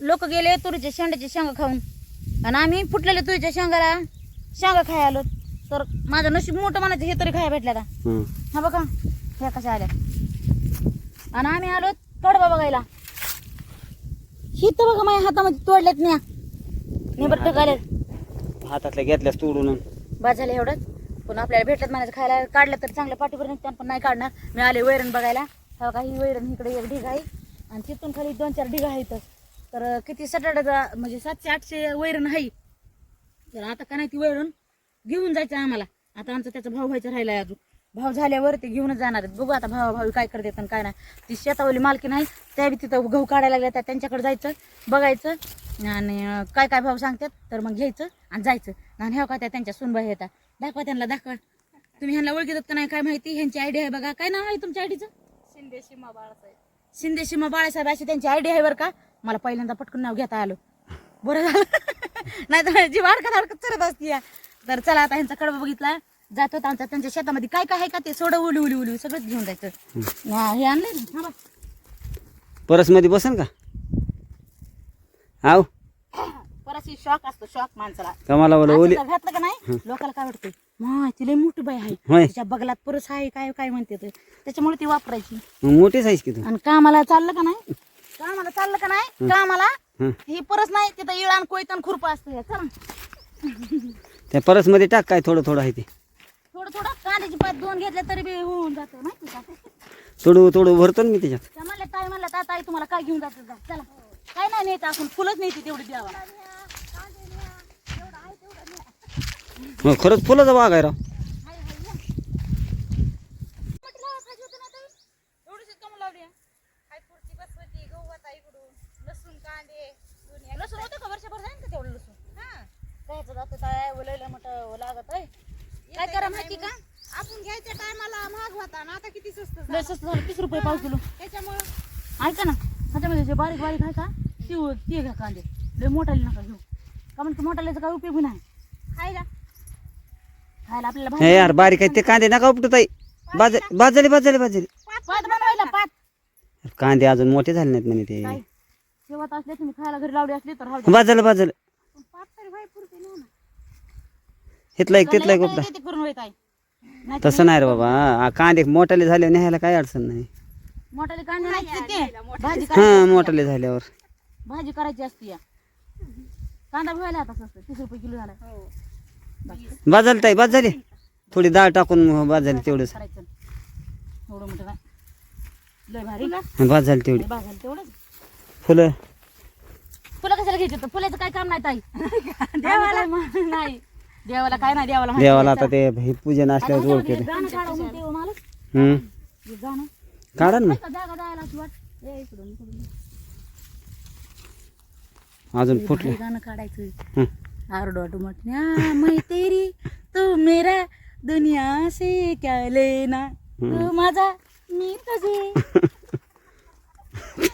लोक गेले तुरीच्या शेंड्याचे शेंगा खाऊन. आणि आम्ही फुटलेल्या तुरीच्या शेंगाला शेंगा खाय आलो. तर माझं नशीब मोठं म्हणायचं हे तरी खाया भेटल्या आता. हं. हा बघा ह्या कशा आल्या. आणि आम्ही आलो कडबा बघायला. ही तर बघा माझ्या हातामध्ये तोडल्यात न्या. निबर टकाल्यात हातातल्या घेतल्यास तोडून. झालं एवढंच. पण आपल्याला भेटत म्हणायचं खायला काढलं तर चांगलं पाठीवर निघतात पण नाही काढणार. मी आले वैरण बघायला. हा काही वैरण इकडे एक ढिग आहे. आणि तिथून खाली दोन चार ढिग आहेत. तर किती सटाडा म्हणजे सातशे आठशे वैरण आहे. तर आता का नाही ती वैरण घेऊन जायचं आम्हाला. आता आमचा त्याचा भाव व्हायचा राहिला आहे अजून. भाव झाल्यावर ते घेऊनच जाणार आहेत. बघू आता भावा भावी काय करते आणि काय नाही. ती शेतावली मालकी नाही त्या बी तिथं गहू काढायला लागल्या त्या त्यांच्याकडे जायचं बघायचं आणि काय काय भाव सांगतात तर मग घ्यायचं आणि जायचं. आणि ह्या का त्या त्यांच्या सुनबाई येतात दाखवा त्यांना दाखवा. तुम्ही ह्यांना ओळखीतात का नाही काय माहिती? ह्यांची आयडिया आहे बघा. काय नाव आहे तुमच्या आयडीचं? शिंदे सीमा बाळासाहेब. शिंदे सीमा बाळासाहेब अशी त्यांची आयडिया आहे बरं का? मला पहिल्यांदा पटकन नाव घेता आलं. बरं झालं. नाही तर जी वाडकत हडकत चरत असती. तर चला आता ह्यांचा कडबा बघितला. जातो आमच्या त्यांच्या शेतामध्ये. काय काय आहे का ते? सोडं उली उली उली. सगळंच घेऊन जायचं. हा, हे आणलंय ना. थांबा. परसमध्ये बसन का? आव. परत शॉक असतो शॉक माणसाला. कमाला बोला ओली. असं जर घातलं का नाही लोकांना काय वाटतं माय तिला मोठी बाई आहे. होय. तिच्या बगलात परस आहे काय काय म्हणते ते. त्याच्यामुळे ती वापरायची. मग मोठी साईज की तू? आणि कामाला चाललं का नाही कामाला चाललं का नाही? कामाला? हं. परस नाही तिथं इळान कोयतन खुरप असतं चला. त्या परसमध्ये टाक काय थोडं थोडं आहे ते. थोडं थोडं कांद्याची पात दोन घेतल्या तरी बी होऊन जातं माहिती का? थोडं थोडं भरतो ना मी त्याच्यात. त्या म्हणल्या ताई म्हणल्या ता ताई तुम्हाला काय घेऊन जातं? चला. काय नाही नेत आपण फुलंच नेते तेवढी द्यावा. मग खरंच फुलाचा बाग आहे राव लसूण होतं का वर्षभर जाईन का तेवढं लसूण कायचं जातं काय ओलायला मोठं लागत आहे माहिती का? आपण घ्यायच्या टायमाला महाग होता ना आता किती स्वस्त झाला. लय स्वस्त झालं तीस रुपये पाव किलो. त्याच्यामुळं ऐका ना ह्याच्यामध्ये जे बारीक बारीक आहे का ती ते घ्या कांदे. लय मोठाले नका घेऊ. का म्हणजे मोठाल्याचा काय उपयोग नाही? खायला. खायला आपल्याला हे भाजी यार बारीक आहे ते कांदे नका उपटत आहे बाज बाजले बाजले बाजले. पात बनवायला पात. कांदे अजून मोठे झाले नाहीत म्हणे ते. काय? शेवत असले तुम्ही खायला घरी लावली असली तर राहू द्या. बाजलं बाजलं पण पाच तरी भाई पुरते ना ना हितला एक तिथला एक उपटा करून होत आहे? नाही तसं नाही रे बाबा. हा, कांदे मोठाले झाले न्यायला काय अडचण नाही. मोठाले कांदे नाही ते भाजी हा मोठाले झाल्यावर. भाजी करायची असते या. कांदा भिवायला आता स्वस्त तीस रुपये किलो झाला. हो. बाजल ताई बाज झाली. थोडी डाळ टाकून बाज झाली तेवढंच. करायचं. एवढं मोठं काय? लय भारी. बाज झाली तेवढी. तेवढंच. फुलं. फुलं कशाला घ्यायची? फुलाचं काय काम नाही ताई. देवाला. नाही. देवाला काय नाही देवाला माहिती देवाला. आता ते हे पूजन असल्यावर ओळख गाणं काढा. हम्म. काढा ना. नाही का जागा जायला अशी वाट. ए, इकडून, इकडून. अजून फुटले. गाणं काढायचं मैं तेरी तू मेरा दुनिया से क्या लेना? तू माझा मी तुझी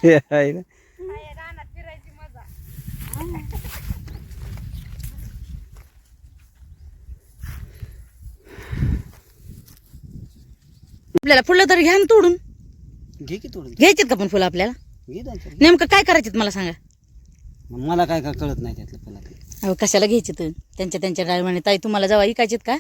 ते आहे ना. आपल्याला फुलं तर घ्या ना तोडून. घे की थोडं घ्यायचेत का पण फुलं आपल्याला? घे दोन चार. नेमकं काय करायचेत मला सांगा. मग मला काय काय कळत नाही त्यातलं फुला अहो कशाला घ्यायचे तर? त्यांच्या त्यांच्या डाळीमाने ताई तुम्हाला जेव्हा ऐकायचेत का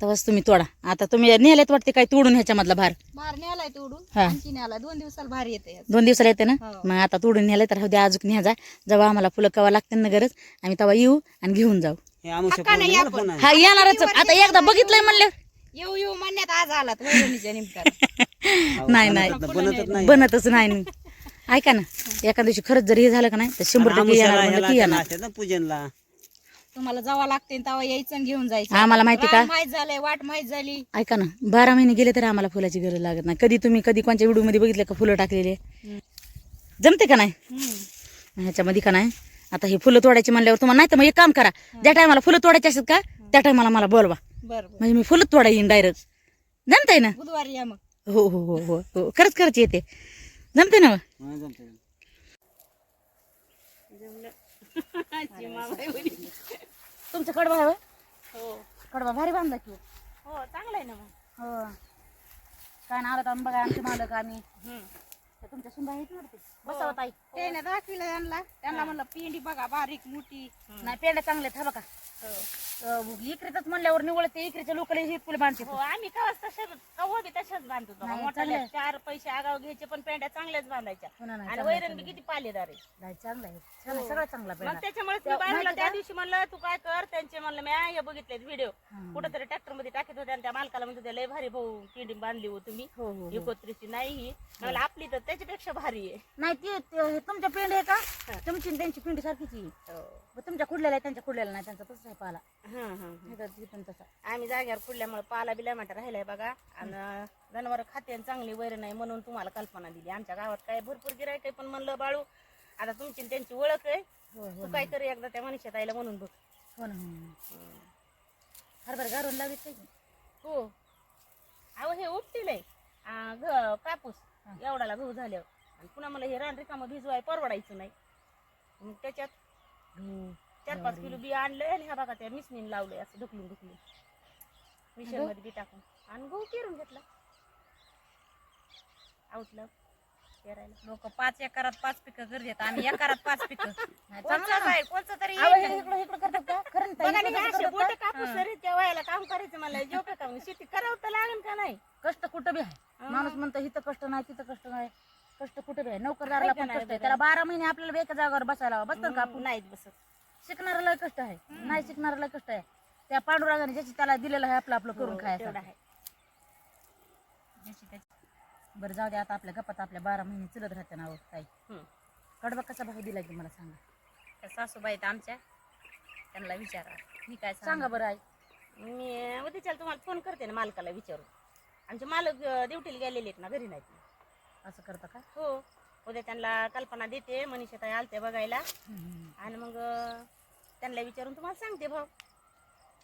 तेव्हाच तुम्ही तोडा. आता तुम्ही नेल्यात वाटते काय तोडून ह्याच्यामधला भार. भार न्यालाय तोडून. हा. आणखी दोन दिवसाला भार येते याचं. दोन दिवसाला येते ना? हो. मग आता तोडून नेलं तर द्या अजून न्या जा. जेव्हा आम्हाला फुलं कवा लागते ना गरज आम्ही तेव्हा येऊ आणि घेऊन जाऊ. हे आमुष्या हक्काने या पण. हा येणारच. आता एकदा बघितलंय म्हणलं येऊ येऊ आज आलात वैरणीच्या नाही नाही. बनतच नाही. बनतच नाही. ऐका ना एका दिवशी खरंच जर हे झालं का नाही तर शंभर टक्के आमुष्याला येणार म्हणलं ह्याला की त्याला येणार. असतात ना पूजनला. तुम्हाला जावा लागते तेव्हा यायचं आणि घेऊन जायचं. आम्हाला माहिती का? रान माहीत झालंय वाट माहीत झाली. ऐका ना बारा महिने गेले तरी आम्हाला फुलाची गरज लागत नाही. कधी तुम्ही कधी कोणत्या व्हिडिओमध्ये बघितलं का फुलं टाकलेले? जमते का नाही? हम्म. ह्याच्यामध्ये का नाही? आता हे फुलं तोडायची म्हणल्यावर तुम्हाला नाही तर मग एक काम करा. ज्या टायमाला फुलं तोडायची असतात का त्या टायमाला मला बोलवा. बर बर. म्हणजे मी फुलं तोडा येईन डायरेक्ट जमतंय ना? बुधवारी या मग. हो हो हो हो हो. खरंच खरंच येते. जमते ना? हा. तुमचं कडबा आहे होय? हो. कडबा भारी बांधला की. हो. हो चांगलं आहे ना मग. हो. काय ना आलं तर बघा आमचे मालक आम्ही. हम्म. तुमच्या सुंबा आहेत वाटते बसावं ताई त्याने दाखविलं त्यांना त्यांना म्हणलं पिंडी बघा बारीक मोठी. नाही पेंड्या चांगल्या आहेत, हा बघा. अं, इकरीतच म्हणल्यावर निवळ ते इकरीच्या लोकांना हे फुले बांधते हो आम्ही कवाच तसेच कवा बी तशाच बांधतो बघा. नाही, मोठाल्या चांगलं चार पैसे आगाव घ्यायचे पण पेंड्या चांगल्याच बांधायच्या. हो ना, नाही, आणि चांगलं वैरण बी किती पालेदार आहे. नाही चांगला आहे. छान आहे, सगळं चांगला मग त्याच्यामुळे त्या- मी बाळूला त्या का? दिवशी म्हणलं तू काय कर? त्यांचे म्हणलं मी हे बघितलेत व्हिडिओ हं. कुठेतरी ट्रॅक्टरमध्ये टाकत होते आणि त्या मालकाला म्हणत होते लय भारी भाऊ पिंडी बांधली हो तुम्ही. हो हो हो. एकोत्रीची नाही ही. म्हणलं आपली तर त्याच्यापेक्षा भारी आहे. नाही ते ते- हे तुमच्या पिंड आहे का? तुमची आणि त्यांची पिंडी सारखीच आहे. मग तुमच्या कुडलेला आहे त्यांच्या कुडलेला नाही त्यांचा तसंच आहे पाला. हं, हं, हं. नाही तर तिथून तसा. आम्ही जाग्यावर कुडल्यामुळे पाला बिला म्हणता राहिलाय बघा. आणि जनावर खाते आणि चांगली वैर नाही म्हणून तुम्हाला कल्पना दिली. आमच्या गावात काय भरपूर गिरायक आहे पण म्हणलं बाळू आता तुमची आणि त्यांची ओळख आहे. हो हो तू काय कर एकदा त्या मनुष्यात आईला म्हणून बघ. हो ना हो ना हरभर गारून लावित काय? हो. अहो हे उपटील आहे. घ कापूस. एवढाला गहू झाल्यावर. आणि पुन्हा मला हे रान रिकामं भिजवाय परवडायचं नाही. मग त्याच्यात चार पाच किलो बी आणलंय आणि ह्या बघा त्या मिसनीन लावलंय असं ढुकलून ढुकलून. मिशनमध्ये बी टाकून. आणि गहू पेरून घेतला. आउटला पेरायला. लोक पाच एकरात पाच पिकं गरजेत आम्ही एकरात पाच पिकं. कोणचं. आहे. कोणचं तरी अहो. हे इकडं इकडं करतात का? खरं ना ताई, बघा इकडं नाही कसं असे करतात बोट का? कापूस सरी त्या वयाला काम करायचं मला. जोक का शेती करावं तर लागेल का नाही? कष्ट कुठं बी आहे. माणूस म्हणतो इथं कष्ट नाही तिथं कष्ट नाही. कष्ट कुठं आहे? नोकरदाराला पण नाही कष्ट आहे? त्याला बारा महिने आपल्याला बी एका जागावर बसायला बसतात का आपण? नाहीत बसत. शिकणाऱ्याला कष्ट आहे. नाही शिकणाऱ्याला कष्ट आहे. त्या पांडुरागाने ज्याची त्याला दिलेलं आहे आपलं आपलं करून हो, खायचं तेवढं आहे. ज्याची त्याची. बरं जाऊ दे आता आपल्या गप्पात आपल्या बारा महिने चलत राहते ना ताई. हं. कडबा कसा भाव दिला की मला सांगा? त्या सासूबाई आहेत आमच्या. त्यांना विचारा. मी काय सांगू? सांगा बरं आई. मी उद्याच्या तुम्हाला फोन करते ना मालकाला विचारून. आमचे मालक अं, ड्युटीला गेलेले आहेत ना घरी नाहीत. असं करता का? हो. उद्या त्यांना कल्पना देते मनीषा ताई आलते बघायला. आणि मग त्यांना विचारून तुम्हाला सांगते भाऊ.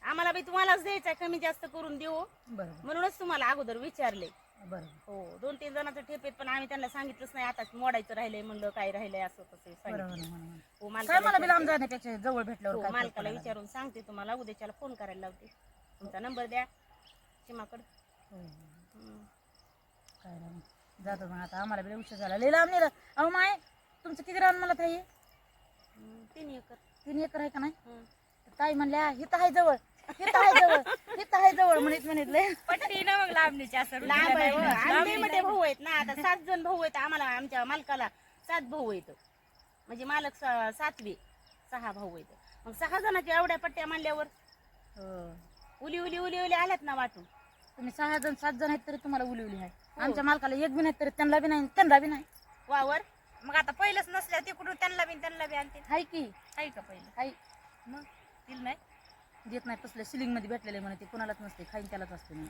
आम्हाला बी तुम्हालाच द्यायचा कमी जास्त करून देऊ. म्हणूनच तुम्हाला अगोदर विचारले. बरं बरं हो दोन तीन जणांचं ठेप आहेत पण आम्ही त्यांना सांगितलंच नाही आता मोडायचं राहिलंय म्हणलं काय राहिलंय असं तसं सांगितलं. हो काय मला बी लांब मालकाला जाण्यापेक्षा जवळ भेटल्यावर हो, काय मालकाला विचारून सांगते तुम्हाला उद्याच्याला फोन करायला लावते. तुमचा नंबर द्या सीमाकडे. हो, हो. हं. काय नाही जातो मग आता आम्हाला बी उशीर झाला. लई लांब नाही रा- अहो माय तुमचं किती रान मला ताई? हं, तीन एकर. तीन एकर आहे का नाही? हं. तर ताई म्हणल्या हिथं आहे जवळ हिथं आहे जवळ हिथं आहे जवळ म्हणत म्हणितले पट्टी ना मग लांबणीची असं लांब आहे हो. रुंदीला नाही. आम्ही मोठे भाऊ आहेत ना आता सात जण भाऊ आहेत आम्हाला आमच्या मालकाला सात भाऊ आहेत. म्हणजे मालक स- सातवे सहा भाऊ आहेत. मग सहा जणांच्या एवढ्या पट्ट्या मांडल्यावर? उली उली उली उली आल्यात ना वाटून? तुम्ही सहा जण सात जण आहेत तरी तुम्हाला उलिवली आहे. आमच्या मालकाला एक बी नाही तरी त्यांना बी नाही त्यांना बी नाही. वावर? मग आता पहिलंच नसल्या तिकडून त्यांना बी त्यांना बी आणते हाय की. आहे का पहिलं? हाय. मग? दिल नाही? देत नाही तसले सिलिंगमध्ये भेटलेले म्हणे ते कुणालाच नसते खाईन त्यालाच असते म्हणे.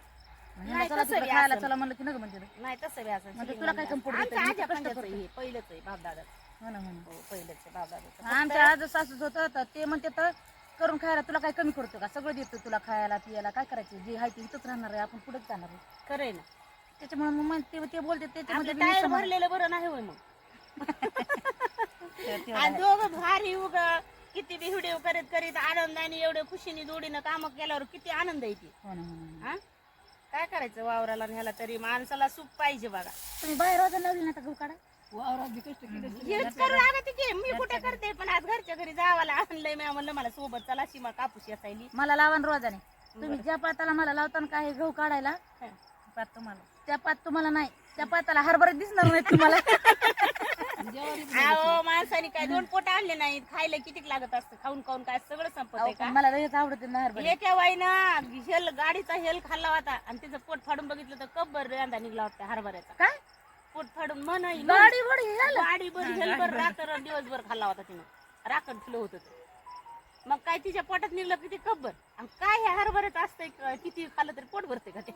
मग ह्यांना नाही, चला तसं तिकडे बी खायला असेल. चला म्हणलं की नग म्हणते. ते. नाही तसं बी असं म्हणजे तुला काय देतं? मी तर कष्ट करते. हे पहिलंच आहे बापदादा हो ना हो ना. हो पहिलंच आहे बापदादाचं आमच्या आज सासूच होतं तर ते म्हणते तर करून खायला तुला काय कमी करतो का? सगळं देतो तुला खायला पियाला काय करायचं? जे आहे ते इथंच राहणार आहे आपण पुढेच जाणार आहे. खरंय ना. त्याच्यामुळे मग मग ते ते बोलते त्याच्यामध्ये आपलं बी मी टायर भरलेलं बरं नाही होय मग. आणि दोघं भारी उग किती बी व्हिडिओ करीत करीत आनंदाने एवढे खुशीने जोडीनं काम केल्यावर किती आनंद येते हो ना, हो ना. हा? काय करायचं वावराला न्यायला तरी माणसाला सुख पाहिजे बघा. तुम्ही बाहेर वाजून लावली ना आता गहू काढा. हेच करू लागत की मी कुठे करते? पण आज घरच्या घरी जावाला आणलंय मी. म्हणलं मला सोबत चला शिमा कापूस असायली मला लावा ना रोजाने. तुम्ही ज्या पाताला मला लावताना काय गहू काढायला तुम्हाला त्या पात तुम्हाला नाही. त्या पाताला हरभरे दिसणार नाही तुम्हाला. अहो माणसाने काय दोन पोट आणले नाहीत. खायला किती लागत असतं? खाऊन खाऊन काय सगळं संपत का? मला लगेच आवडते ना हरभरे. एका वाईनं हेल गाडीचा हेल खाल्ला होता आणि तिचं पोट फाडून बघितलं तर कब्बर रेंदा निघला होता हरभऱ्याचा. काय? पोट फाडून मन गाडी झालं गाडी बर हेलभर रात्र दिवसभर खाल्ला होता तिनं. राखण फुलं होत मग काय तिच्या पोटात निघलं किती कब्बर? आणि काय हे हरभऱ्याचं असतंय किती खाल्लं तरी पोट भरते का ते?